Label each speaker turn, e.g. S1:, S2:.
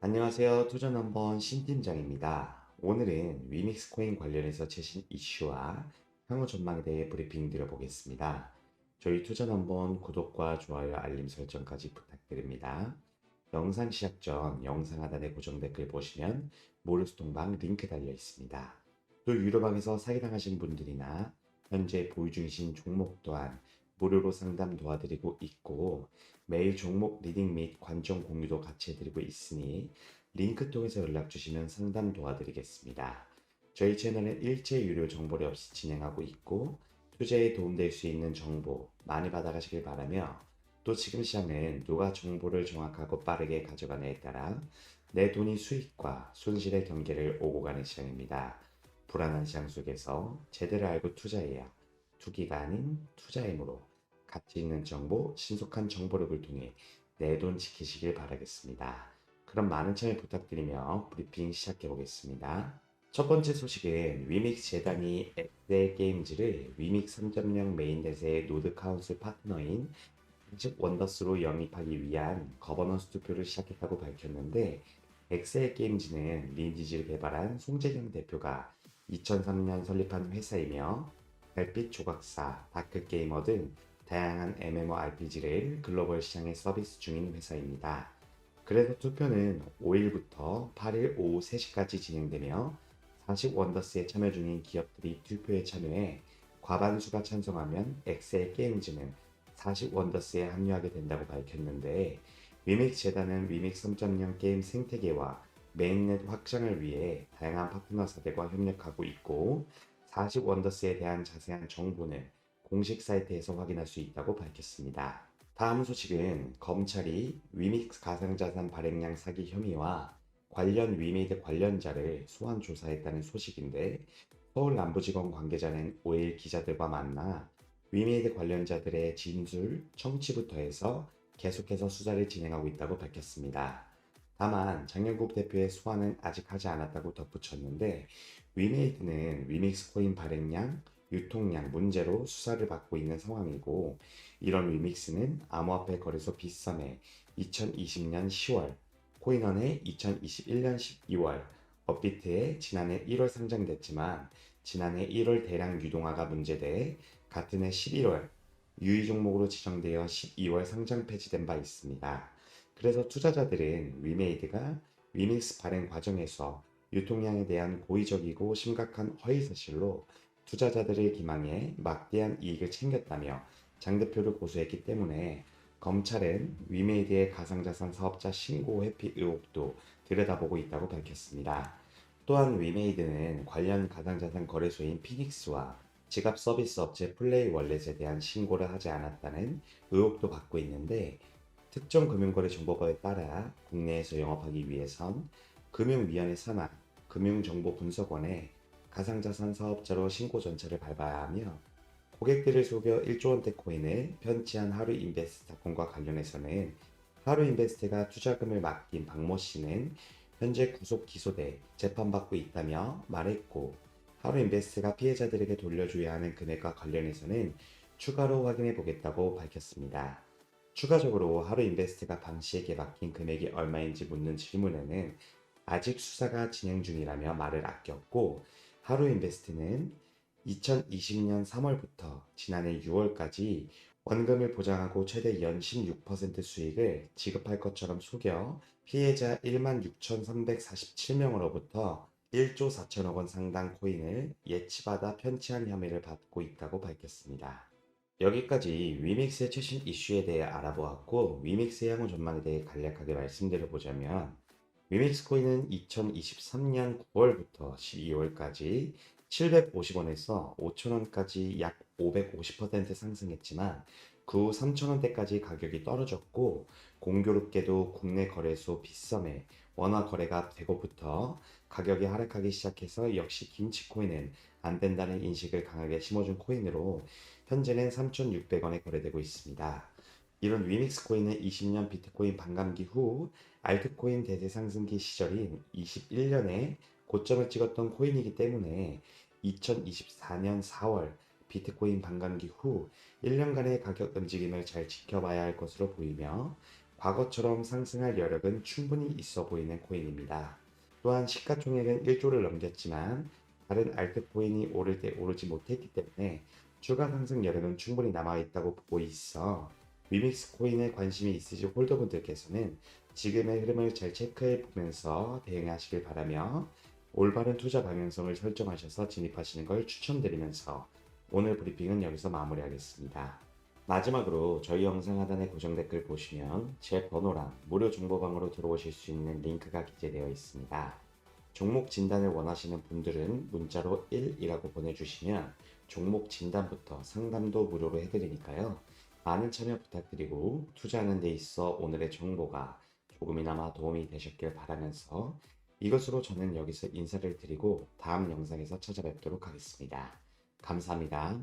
S1: 안녕하세요. 투자 넘버 신 팀장입니다. 오늘은 위믹스 코인 관련해서 최신 이슈와 향후 전망에 대해 브리핑 드려보겠습니다. 저희 투자 넘버 구독과 좋아요, 알림 설정까지 부탁드립니다. 영상 시작 전 영상 하단에 고정 댓글 보시면 모르스 통방 링크 달려 있습니다. 또 유료방에서 사기당하신 분들이나 현재 보유 중이신 종목 또한 무료로 상담 도와드리고 있고 매일 종목 리딩 및 관점 공유도 같이 해드리고 있으니 링크 통해서 연락 주시면 상담 도와드리겠습니다. 저희 채널은 일체 유료 정보를 없이 진행하고 있고 투자에 도움될 수 있는 정보 많이 받아가시길 바라며 또 지금 시장은 누가 정보를 정확하고 빠르게 가져가냐에 따라 내 돈이 수익과 손실의 경계를 오고 가는 시장입니다. 불안한 시장 속에서 제대로 알고 투자해야 투기가 아닌 투자임으로 가치 있는 정보, 신속한 정보력을 통해 내 돈 지키시길 바라겠습니다. 그럼 많은 참여 부탁드리며 브리핑 시작해 보겠습니다. 첫 번째 소식은 위믹스 재단이 엑셀 게임즈를 위믹스 3.0 메인넷의 노드 카운슬 파트너인 즉 원더스로 영입하기 위한 거버넌스 투표를 시작했다고 밝혔는데 엑셀 게임즈는 린디지를 개발한 송재경 대표가 2003년 설립한 회사이며 별빛 조각사, 다크게이머 등 다양한 MMORPG를 글로벌 시장에 서비스 중인 회사입니다. 그래서 투표는 5일부터 8일 오후 3시까지 진행되며 40 원더스에 참여 중인 기업들이 투표에 참여해 과반수가 찬성하면 엑셀 게임즈는 40 원더스에 합류하게 된다고 밝혔는데 위믹스 재단은 위믹스 3.0 게임 생태계와 메인넷 확장을 위해 다양한 파트너사들과 협력하고 있고 40 원더스에 대한 자세한 정보는 공식 사이트에서 확인할 수 있다고 밝혔습니다. 다음 소식은 검찰이 위믹스 가상자산 발행량 사기 혐의와 관련 위메이드 관련자를 소환 조사했다는 소식인데 서울 남부지검 관계자는 5일 기자들과 만나 위메이드 관련자들의 진술, 청취부터 해서 계속해서 수사를 진행하고 있다고 밝혔습니다. 다만 장영국 대표의 소환은 아직 하지 않았다고 덧붙였는데 위메이드는 위믹스 코인 발행량, 유통량 문제로 수사를 받고 있는 상황이고 이런 위믹스는 암호화폐 거래소 빗썸에 2020년 10월, 코인원에 2021년 12월, 업비트에 지난해 1월 상장됐지만 지난해 1월 대량 유동화가 문제돼 같은 해 11월 유의 종목으로 지정되어 12월 상장 폐지된 바 있습니다. 그래서 투자자들은 위메이드가 위믹스 발행 과정에서 유통량에 대한 고의적이고 심각한 허위 사실로 투자자들의 기망에 막대한 이익을 챙겼다며 장 대표를 고소했기 때문에 검찰은 위메이드의 가상자산 사업자 신고 회피 의혹도 들여다보고 있다고 밝혔습니다. 또한 위메이드는 관련 가상자산 거래소인 피닉스와 지갑 서비스 업체 플레이 월렛에 대한 신고를 하지 않았다는 의혹도 받고 있는데 특정 금융거래 정보법에 따라 국내에서 영업하기 위해선 금융위원회 산하 금융정보분석원에 가상자산 사업자로 신고 전차를 밟아야 하며 고객들을 속여 1조 원대 코인을 편취한 하루 인베스트 사건과 관련해서는 하루 인베스트가 투자금을 맡긴 박모 씨는 현재 구속 기소돼 재판받고 있다며 말했고 하루 인베스트가 피해자들에게 돌려줘야 하는 금액과 관련해서는 추가로 확인해 보겠다고 밝혔습니다. 추가적으로 하루 인베스트가 방 씨에게 맡긴 금액이 얼마인지 묻는 질문에는 아직 수사가 진행 중이라며 말을 아꼈고 하루 인베스트는 2020년 3월부터 지난해 6월까지 원금을 보장하고 최대 연 16% 수익을 지급할 것처럼 속여 피해자 16,347명으로부터 1조 4천억 원 상당 코인을 예치받아 편취한 혐의를 받고 있다고 밝혔습니다. 여기까지 위믹스의 최신 이슈에 대해 알아보았고 위믹스의 향후 전망에 대해 간략하게 말씀드려보자면 위믹스 코인은 2023년 9월부터 12월까지 750원에서 5천원까지 약 550% 상승했지만 그 후 3천원대까지 가격이 떨어졌고 공교롭게도 국내 거래소 빗썸에 원화 거래가 되고부터 가격이 하락하기 시작해서 역시 김치코인은 안 된다는 인식을 강하게 심어준 코인으로 현재는 3,600원에 거래되고 있습니다. 이런 위믹스 코인은 20년 비트코인 반감기 후 알트코인 대세 상승기 시절인 21년에 고점을 찍었던 코인이기 때문에 2024년 4월 비트코인 반감기 후 1년간의 가격 움직임을 잘 지켜봐야 할 것으로 보이며 과거처럼 상승할 여력은 충분히 있어 보이는 코인입니다. 또한 시가총액은 1조를 넘겼지만 다른 알트코인이 오를 때 오르지 못했기 때문에 추가 상승 여력은 충분히 남아있다고 보고 있어 위믹스 코인에 관심이 있으신 홀더분들께서는 지금의 흐름을 잘 체크해 보면서 대응하시길 바라며 올바른 투자 방향성을 설정하셔서 진입하시는 걸 추천드리면서 오늘 브리핑은 여기서 마무리하겠습니다. 마지막으로 저희 영상 하단의 고정 댓글 보시면 제 번호랑 무료 정보방으로 들어오실 수 있는 링크가 기재되어 있습니다. 종목 진단을 원하시는 분들은 문자로 1이라고 보내주시면 종목 진단부터 상담도 무료로 해드리니까요. 많은 참여 부탁드리고 투자하는 데 있어 오늘의 정보가 조금이나마 도움이 되셨길 바라면서 이것으로 저는 여기서 인사를 드리고 다음 영상에서 찾아뵙도록 하겠습니다. 감사합니다.